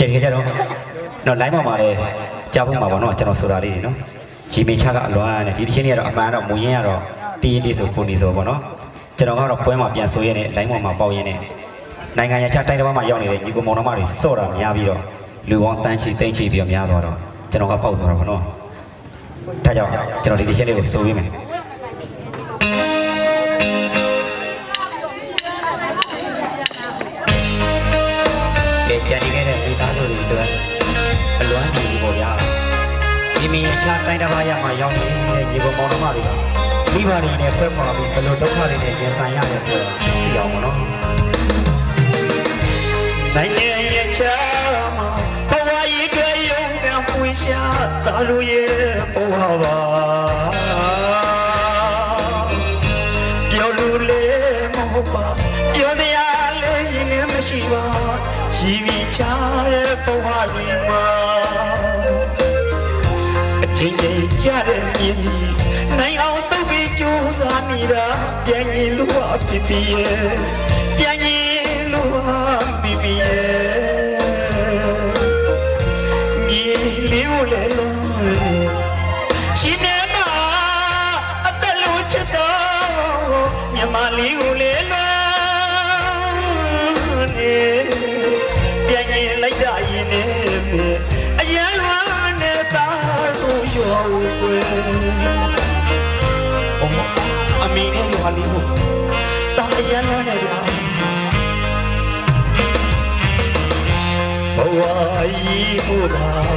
ကဲကြတော့တော့ line ပေါ်မှာလည်းကြားဖို့မှာပေါ့နော်ကျွန်တော်ဆိုတာလေးတွေနော်ရီမီချကအလွမ်းနဲ့ဒီတစ်ချင်းလေးကတော့အမှန်တော့မူရင်းကတော့တီးရင်တီးဆိုဖုန်နေဆိုပေါ့နော်ကျွန်တော်ကတော့ပွဲမှာပြန်ဆိုရဲနဲ့ line ပေါ်မှာပေါက်ရင်းနဲ့နိုင်ငံရခြားတိုင်းတစ်ပါးမှာရောက်နေတဲ့ညီကိုမောင်နှမတွေစော့တာများပြီးတော့လူပေါင်းတန်းချီသိန်းချီပြီးတော့များသွားတော့ကျွန်တော်ကပေါက်သွားတာပေါ့နော်ဒါကြောင့်ကျွန်တော်ဒီတစ်ချင်းလေးကိုဆိုပေးမယ်ကဲကြံ ဒီမင်းရချတိုင်းတစ်ပါးရမှာရောက်နေတဲ့ညီကောင်မောင်နှမတွေကမိဘတွေနဲ့ဖွဲ့ပေါ်ပြီးဘယ်လိုဒုက္ခတွေနဲ့ရင်ဆိုင်ရတယ်ဆိုတာသိအောင်ပါနော်နိုင်ငံရချမှာဘဝရည်တွေယုံကပွင့်ရှာတာလူရဲ့ဘဝပါပြောလို့လေမဟုတ်ပါပြောစရာလေးရင်နဲ့မရှိပါရှိပြီးချတဲ့ဘဝတွေမှာ အချိန်ကြီးကြတဲ့မြေနိုင်အောင်တုတ်ပြီးကြိုးစားနေတာပြန်ရင်လူဟာဖြစ်ဖြစ်ရဲ့ပြန်ရင်လူဟာဖြစ်ဖြစ်ရဲ့ညီလေးကိုလည်းလုံးရှင်နေမှာအသက်လုံးချစ်တော့မြမလေးကိုလည်းလုံးနေပြန်ရင်လိုက်တာရင်နေအရန် မီနဲ့ရွာလေးကိုတာအရန်လွမ်းနေဗျာဘဝကြီးမို့လား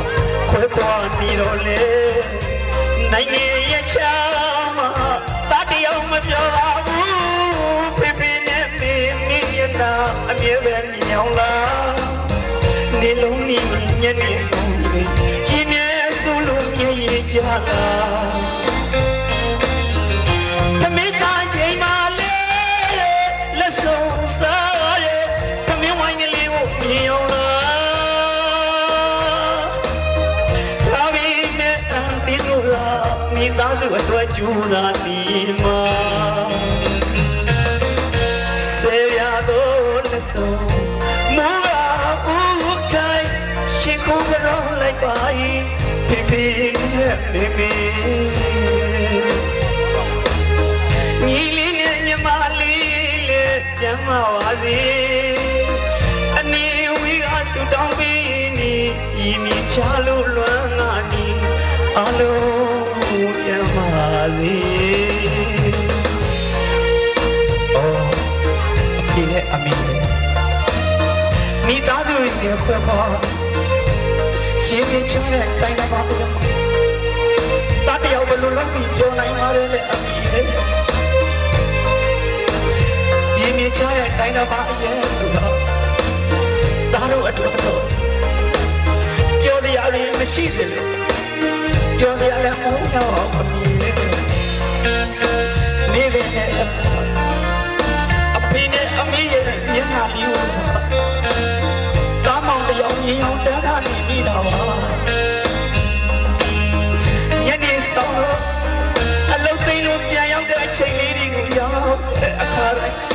ခွဲခွာနေတော့လေနိုင်ငံရဲ့ချာမှာတတယောက်မပြောပါဘူးဖေဖေနဲ့မေမေရနာအမြဲပဲမြောင်လားနေလုံးနေညနေဆုံးလေရှင်နဲ့ဆိုလို့မြေကြီးကြလား မိသားစုအတွက်ကြိုးစားနေမှာဆေရတော့လက်ဆုံးမူရာဦးခိုင်ရှင်ခုကြောလိုက်ပါ၏ဖေဖေနဲ့မေမေညီလေးနဲ့ညီမလေးလေးကျမ်းမာပါစေအနေဝီကဆူတောင်းပြီးနီဤမြချလို့လွမ်းငါနီအလုံး ကျမ်းမာစေအော်အဖေနဲ့အမေနဲ့မိသားစုတွေခွဲခွာရှင်ပြချတဲ့တိုင်းတစ်ပါးပြောတတယောက်ဘယ်လိုလုပ်ပြီးပြောနိုင်ပါလဲလေအမေလေရင်းမြချတဲ့တိုင်းတော်ပါအရဲ့ဆိုတော့ဒါတို့အတွက်တော့ပြောစရာတွေမရှိတယ်လို့ ပြောစရာလည်းမဟုတ်တော့အမီလေးနေတဲ့နဲ့အဖေနဲ့အမေရဲ့မျက်နှာလေးကိုတားမောင်တယောက်မြင်အောင်တန်းထားနေပြီတော့ပါညနေဆောင်တော့အလုတ်သိမ်းလို့ပြန်ရောက်တဲ့အချိန်လေးတွေကိုရောက်တဲ့အခါတိုင်း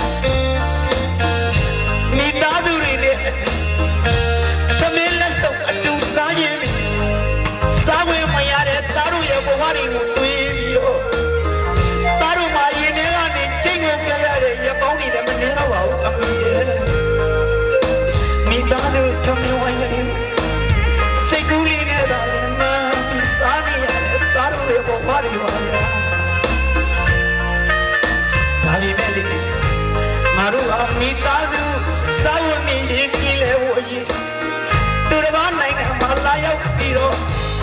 ပြီးတော့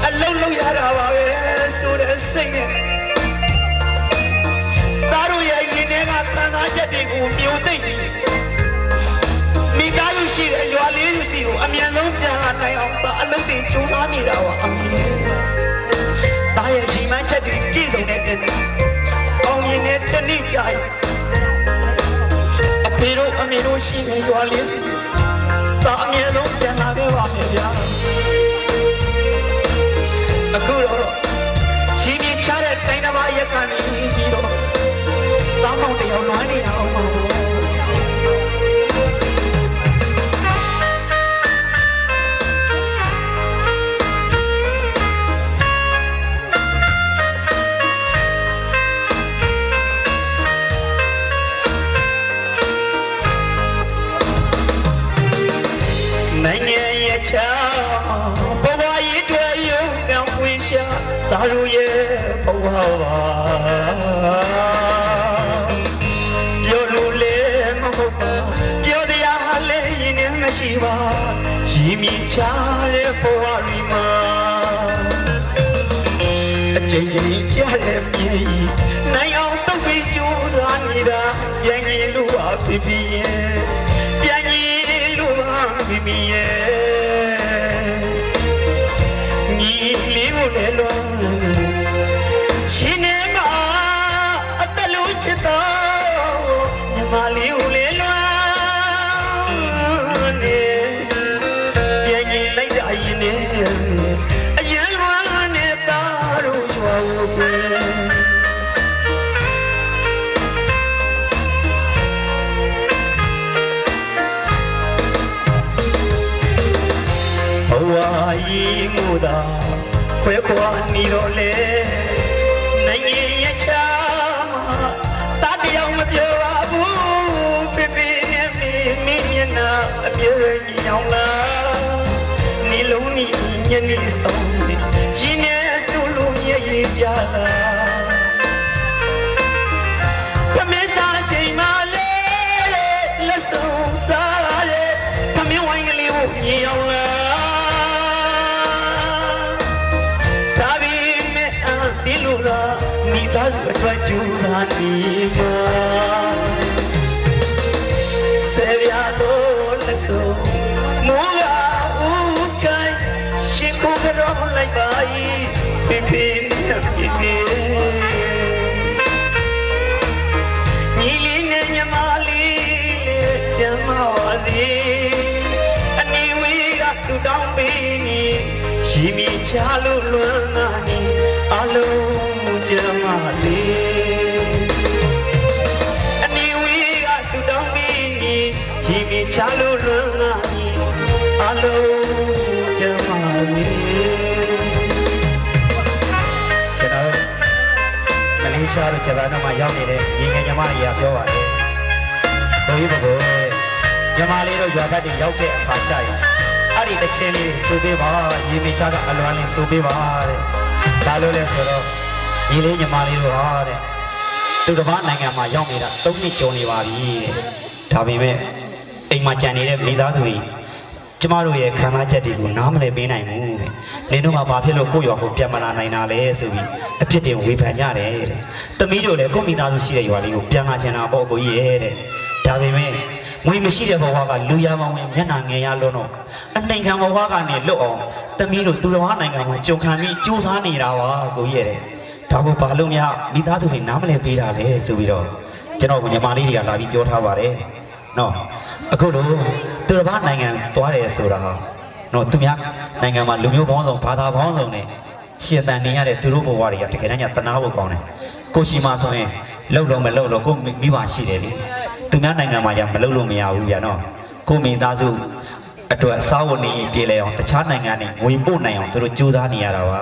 အလုံးလုံးရတာပါပဲဆိုတဲ့စိတ်နဲ့သားတို့ရဲ့ရင်ထဲကခံစားချက်တွေကိုမျိုးသိမ့်ပြီးမိသားစုရှိတဲ့ရွာလေးတွေစီကိုအမြန်ဆုံးပြန်လာနိုင်အောင်ဒါအလုံးတွေစူးစမ်းနေတာပါအမေတားရဲ့ရှိမှန်းချက်တွေပြည့်စုံတဲ့တဲ့အောင်ရင်နဲ့တနည်းကြာရင်အဖေတို့အမေတို့ရှိနေရွာလေးစီဒါအမြဲဆုံးပြန်လာခဲ့ပါမယ်ဗျာ လို့တော့ရှင်ပြချတဲ့တိုင်းတစ်ပါးရက်ကနေပြီးတော့တောင်းပေါင်းတယောက်လွှမ်းနေရအောင်ပါနိုင်ငံရဲ့ချောင်း သာရရဲ့ဘဝပါပြောလို့လေမဟုတ်ပါပြောတရားလည်းရင်နဲ့မရှိပါရီမီချတဲ့ဘဝရီမှာအကျဉ်းကြီးပြတဲ့မြေကြီးနိုင်အောင်တော့ပြီးကြိုးစားနေတာပြန်ရင်လို့ပါဖြစ်ဖြစ်ရဲ့ပြန်ရင်လို့ပါဖြစ်ဖြစ်ရဲ့ညီလေးကိုလည်းလုံး ချစ်တော့ညီမလေးကိုလည်းလွမ်းနေပြန်ရင်လိုက်တာရင်နဲ့အရင်လွမ်းနေတာတို့ရွာကိုပဲဘဝကြီးမှုသာခွဲခွာနေတော့လေနိုင်ငံ အမြဲမြင်အောင်လားနေလုံးနီညနေဆောင်ရှင်နဲ့ဆိုလို့မြည်ရကြလားခမင်းစားချိန်မှလေလက်ဆုံးစားလေခမင်းဝိုင်းကလေးကိုမြင်အောင်လားဒါပေမဲ့အန်ဒီလိုသာမိသားစုအတွက်ကြိုးစားနေမှာ လိုက်ပါ၏ပြပြနဲ့ပြပြညီလေးနဲ့ညီမလေးလေးကျမ်းမပါစေအနီဝေးကဆူတောင်းပေးနေရှိမိချလို့လွမ်းနာနေအလုံးကျမ်းမလေးအနီဝေးကဆူတောင်းပေးနေရှိမိချလို့လွမ်းနာနေအလုံး ရှားတို့ဂျပန်တို့မှာရောက်နေတဲ့ညီငယ်ညီမတွေကပြောပါတယ်။ဘုန်းကြီးဘုရားညီမလေးတို့ရွာဘက်တွေရောက်တဲ့အခါကျရင်အဲ့ဒီတစ်ချင်းလေးဆိုပေးပါညီမရှားကအလွမ်းလေးဆိုပေးပါတဲ့။ဒါလို့လဲဆိုတော့ညီလေးညီမလေးတို့ဟာတဲ့သူတစ်ပါးနိုင်ငံမှာရောက်နေတာ၃နှစ်ကျော်နေပါပြီတဲ့။ဒါပေမဲ့အိမ်မှာကြံနေတဲ့မိသားစုတွေ ကျမတို့ရဲ့ခံစားချက်တွေကိုနားမလည်ပေးနိုင်ဘူးတဲ့။နင်တို့ကဘာဖြစ်လို့ကိုယ့်ရွာကိုပြန်မလာနိုင်တာလဲဆိုပြီးအဖြစ်တင်ဝေဖန်ကြတယ်တဲ့။သမီးတို့လည်းကိုယ့်မိသားစုရှိတဲ့ရွာလေးကိုပြန်လာချင်တာပေါ့ကိုကြီးရဲ့တဲ့။ဒါပေမဲ့ငွေမရှိတဲ့ဘဝကလူရမောင်းဝင်မျက်နှာငယ်ရလွန်းတော့အနိုင်ခံဘဝကနေလွတ်အောင်သမီးတို့သူတော်ဘာနိုင်ငံမှာကြုံခံပြီးကြိုးစားနေတာပါကိုကြီးရဲ့တဲ့။ဒါကိုဘာလို့များမိသားစုတွေနားမလည်ပေးတာလဲဆိုပြီးတော့ကျွန်တော်ကညီမလေးတွေကလာပြီးပြောထားပါတယ်။နော်အခုတော့ သူတော်ဘာနိုင်ငံသွားတယ်ဆိုတာဟာနော်သူများနိုင်ငံမှာလူမျိုးပေါင်းစုံဘာသာပေါင်းစုံနဲ့ရှင်သန်နေရတဲ့သူတို့ဘဝတွေကတကယ်တမ်းကျတနာဖို့ကောင်းတယ်ကိုရှိမှဆိုရင်လှုပ်လို့မလှုပ်လို့ကိုမိဘရှိတယ်လေသူများနိုင်ငံမှာじゃမလှုပ်လို့မရဘူးဗျာနော်ကိုမိသားစုအတွက်စားဝတ်နေရေးပြေလဲအောင်တခြားနိုင်ငံတွေငွေပို့နိုင်အောင်သူတို့စူးစမ်းနေရတာပါ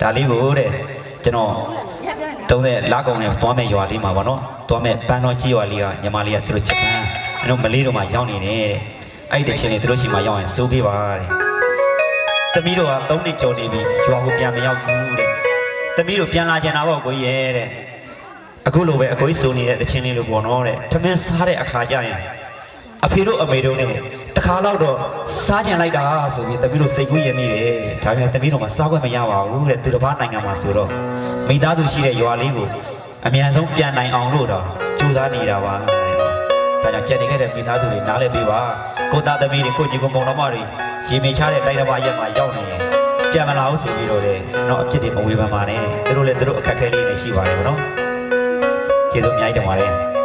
ဒါလေးကိုတဲ့ကျွန်တော်30လကုန်နဲ့သွားမဲ့ရွာလေးမှာပေါ့နော်သွားမဲ့ပန်းတော်ကြီးရွာလေးကညီမလေးကသူတို့ချက်ပန်း အဲ့တော့မလေးတို့မှာရောက်နေတယ်တဲ့အဲ့ဒီတချင်းလေးသူတို့ရှိမှရောက်ရင်စိုးပေးပါတဲ့သမီးတို့က၃နှစ်ကျော်နေပြီရွာကိုပြန်မရောက်ဘူးတဲ့သမီးတို့ပြန်လာကြတာပေါ့ကိုကြီးရဲ့တဲ့အခုလိုပဲအကိုကြီးစုံနေတဲ့တခြင်းလေးလိုပေါ့နော်တဲ့ထမင်းစားတဲ့အခါကျရင်အဖေတို့အမေတို့နဲ့တခါတော့တော့စားကြင်လိုက်တာဆိုပြီးသမီးတို့စိတ်ကူးရမိတယ်ဒါပေမဲ့သမီးတို့ကစားခွင့်မရပါဘူးတဲ့သူတစ်ပါးနိုင်ငံမှာဆိုတော့မိသားစုရှိတဲ့ရွာလေးကိုအမြန်ဆုံးပြန်နိုင်အောင်လို့တော့ကြိုးစားနေတာပါတဲ့ ဒါကြောင့်ကြံနေခဲ့တဲ့မိသားစုတွေနားလည်ပေးပါကိုသားသမီးတွေကိုညီကောင်မောင်နှမတွေရေမေချတဲ့တိုက်တစ်ပါးရက်မှာရောက်နေရင်ပြန်မလာဘူးဆိုပြီးတော့လေတော့အပြစ်တွေမဝေဖန်ပါနဲ့သူတို့လည်းသူတို့အခက်အခဲလေးတွေရှိပါတယ်ဗောနော်ကျေးဇူးအများကြီးတင်ပါတယ်